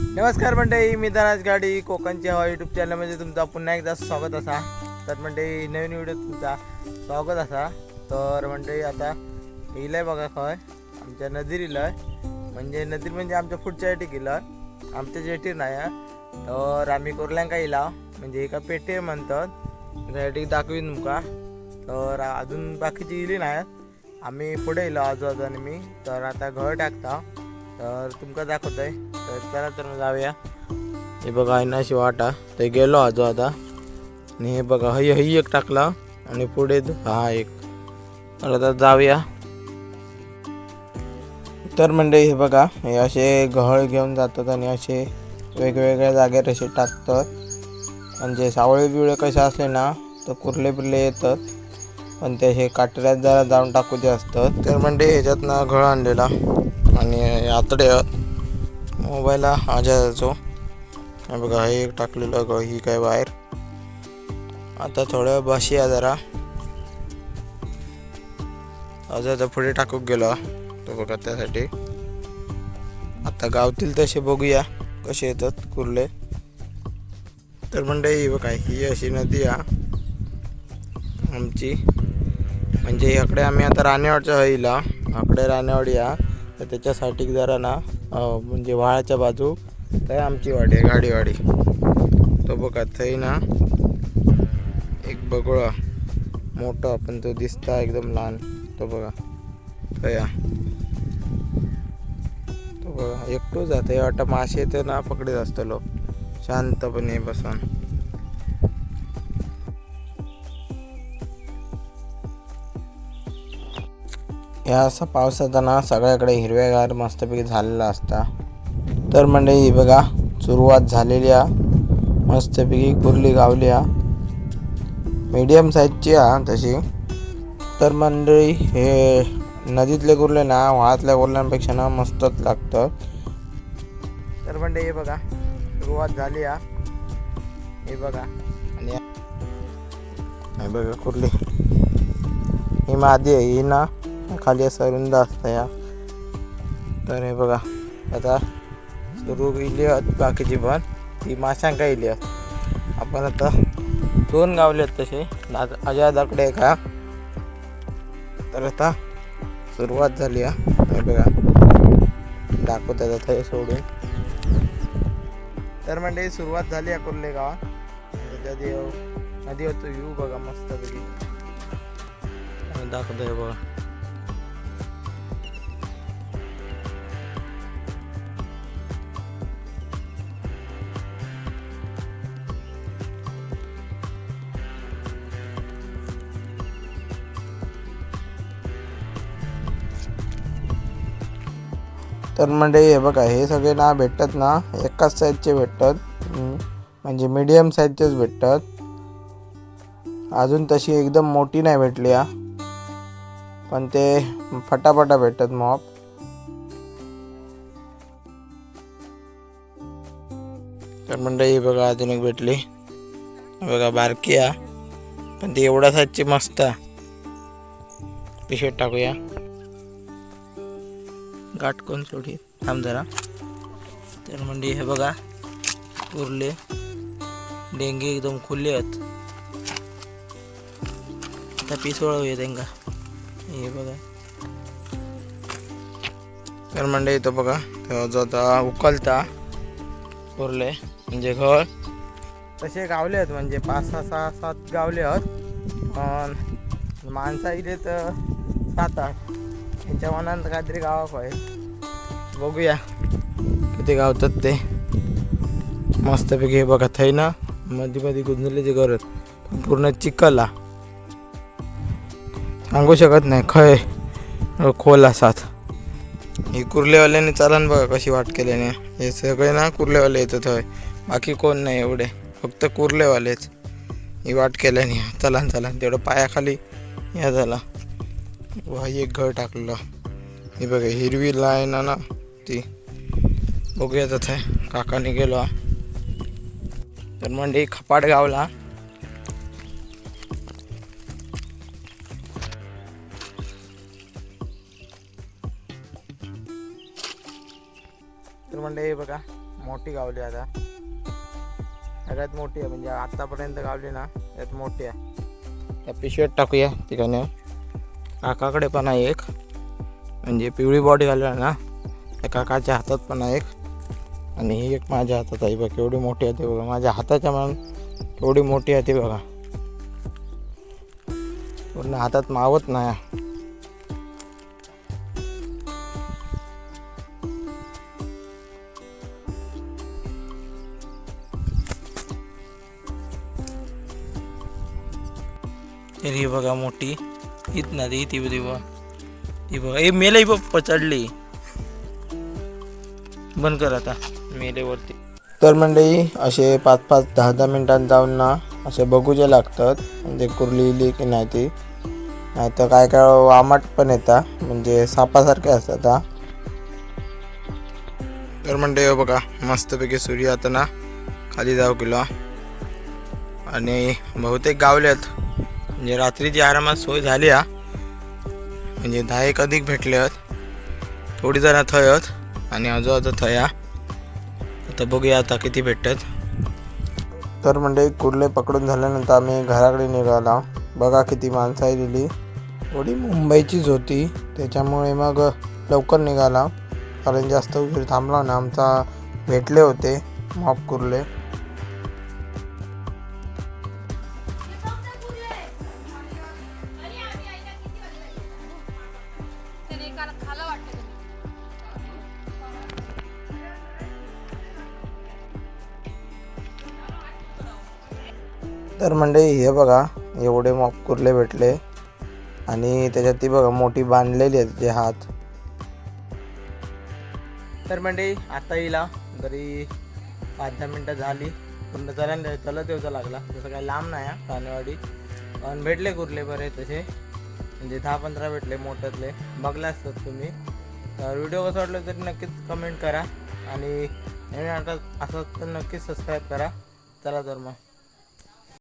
नमस्कार मंडळी मी धनाज गाडी कोकणची हवा यूट्यूब चॅनलमध्ये तुमचा पुन्हा एकदा स्वागत असा. तर मंडळी नवीन व्हिडिओ तुमचा स्वागत असा. तर मंडळी आता येईल बघा खय आमच्या नदीर इलय म्हणजे नदीर म्हणजे आमच्या पुढच्या एटी गेलं आमच्या जेटीर नाही तर आम्ही कोरल्यांका इला म्हणजे एका पेटे म्हणतात. त्यासाठी दाखवीन तुमका. तर अजून बाकीची इली नाही आम्ही पुढे येलो आजू आजून मी. तर आता घर टाकता. तर तुमका दाखवतोय. तर चला तर मग जाऊया. हे बघा आहे ना अशी वाटा. ते गेलो आजो आता. आणि हे बघा हय हय एक टाकला. आणि पुढे हा एक. तर आता जाऊया. तर म्हणजे हे बघा हे असे गहळ घेऊन जातात आणि असे वेगवेगळ्या जागेवर असे टाकतात. म्हणजे सावळे बिवळे कसे असले ना तर कुर्ले बिरले येतात. पण ते असे काटऱ्यात जरा जाऊन टाकूचे असतात. तर म्हणजे ह्याच्यातनं घळ आणलेला. आणि आतडे मोबाईल माझ्या जायचो बघा हे एक टाकलेलं ग ही काय बाहेर आता थोडं बशी या जरा. अजून आता पुढे टाकूक गेलो. तो बघा त्यासाठी. आता गावतील तसे बघूया कसे येतात कुर्ले. तर मंडळी बघा ही अशी नदी आहे आमची. म्हणजे इकडे आम्ही आता राणेवाडच्या हईला आकडे राणेवाडी या तर त्याच्यासाठी जरा ना म्हणजे व्हाळाच्या बाजू थंय आमची वाडी आहे गाडीवाडी तो बघा थंय ना एक बगळा मोठा पण तो दिसता एकदम लहान. तो बघा थया तो बघा एकटो जात वाटा मासे तर ना पकडीत असतलो. शांतपणे बसून. या असं पावसाचा ना सगळ्याकडे हिरव्यागार मस्तपैकी झालेला असता. तर मंडळी ही बघा सुरुवात झालेली आहे. मस्तपैकी कुर्ली गावली आ मीडियम साईजची आ तशी. तर मंडळी हे नदीतले कुर्ले ना वाहातल्या कुर्ल्यांपेक्षा ना मस्तच लागतं. तर मंडळी हे बघा सुरुवात झाली आ हे बघा. आणि हे बघा कुर्ली. ही मादी आहे ही ना खाली असं रुंद असतं या. तर हे बघा आता सुरू इली बाकीची पण. ती माशांका इली आपण आता दोन गावले आहेत तसे. दाद आहे. का तर आता सुरुवात झाली आहे. बघा दाखवतात आता हे सोडून. तर म्हणजे सुरुवात झाली आहे कुर्ले गावात. त्याच्या देव नदीवरचं व्ह्यू बघा मस्तपैकी दाखवतोय बघा. तर म्हणजे हे बघा हे सगळे ना भेटतात ना एकाच साईजचे भेटतात. म्हणजे मीडियम साईजचेच भेटतात. अजून तशी एकदम मोठी नाही भेटली हा. पण ते फटाफटा भेटतात मॉप तर म्हणजे ही बघा अजून एक भेटली. बघा बारकी आ पण ती एवढ्या साईजची मस्त आहे शर्ट टाकूया. गाठ कोण थांब जरा. तर म्हणजे हे बघा उरले. डेंगे एकदम खुले आहेत. आता पिसवळ वळवूया त्यांका हे बघा. तर म्हणजे इथं बघा जो आता उकलता उरले. म्हणजे घर. तसे गावले आहेत म्हणजे पाच सहा सहा सात गावले आहेत. पण माणसा इथे तर सात आठ. त्यांच्या मनात काहीतरी गावाक आहे बघूया. किती गावतात ते. मस्तपैकी हे बघा थै ना मध्ये मध्ये गुंजलेचे गरज पूर्ण चिकला सांगू शकत नाही खय. खोल असात ही कुर्लेवाल्याने चालन बघा कशी वाट केल्याने. हे सगळे ना कुर्लेवाले येतात होय. बाकी कोण नाही एवढे. फक्त कुर्लेवालेच. ही वाट केल्याने. चलान चलान. तेवढं पायाखाली या झाला. वा एक घर टाकलं. हे बघा हिरवी लाईन आहे ना ती. बघूया तथे काकाने गेलो तर म्हणजे खपाट गावला. तर म्हणजे हे बघा मोठी गावली आता. सगळ्यात मोठी आहे म्हणजे आतापर्यंत गावली ना त्यात मोठी आहे. त्या पिशव्यात टाकूया ठिकाणी काकाकडे पण आहे एक. म्हणजे पिवळी बॉडी घालूया ना त्या काकाच्या हातात पण आहे एक. आणि ही एक माझ्या हातात आहे बघा एवढी मोठी आहे ते बघा. माझ्या हाताच्या म्हणून एवढी मोठी आहे ती बघा. पूर्ण हातात मावत नाही ही बघा मोठी. हीच ना ती ती ती बघा ती बघा हे मेले बघ पचडली. बंद कर आता. मेलेवरती तर मंडळी असे पाच पाच दहा दहा मिनिटांत जाऊन ना असे बघूचे लागतात म्हणजे कुर्ली इली की नाही ती. नाही तर काय काय वामाट पण येतात म्हणजे सापासारखे असतात हा. तर म्हणते हे बघा मस्तपैकी सूर्य आता ना खाली जाऊ किलो आणि बहुतेक गावल्यात म्हणजे रात्रीची आरामात सोय झाली हा म्हणजे दहा एक अधिक भेटले आहेत. थोडी जरा थंय आणि अजून आता थया आता बघूया आता किती भेटतात. तर म्हणजे कुर्ले पकडून झाल्यानंतर आम्ही घराकडे निघाला. बघा किती माणसं आहे दिली. थोडी मुंबईचीच होती. त्याच्यामुळे मग लवकर निघाला. कारण जास्त उशीर थांबला ना. आमचा भेटले होते मॉप कुर्ले. त्याने खाला वाटतं तर म्हणजे हे बघा एवढे मॉप कुर्ले भेटले. आणि त्याच्यात ती बघा मोठी बांधलेली आहे तिचे हात. तर म्हणजे आता येईला तरी पाच दहा मिनटं झाली पण चला चलत येऊचा लागला. तसं काही लांब नाही आहे कानेवाडी. पण भेटले कुर्ले बरे तसे. म्हणजे दहा पंधरा भेटले मोठ्यातले. बघला असतात तुम्ही. तर व्हिडिओ कसं वाटलं तरी नक्कीच कमेंट करा. आणि नवीन आता असं तर नक्कीच सबस्क्राईब करा. चला तर मग.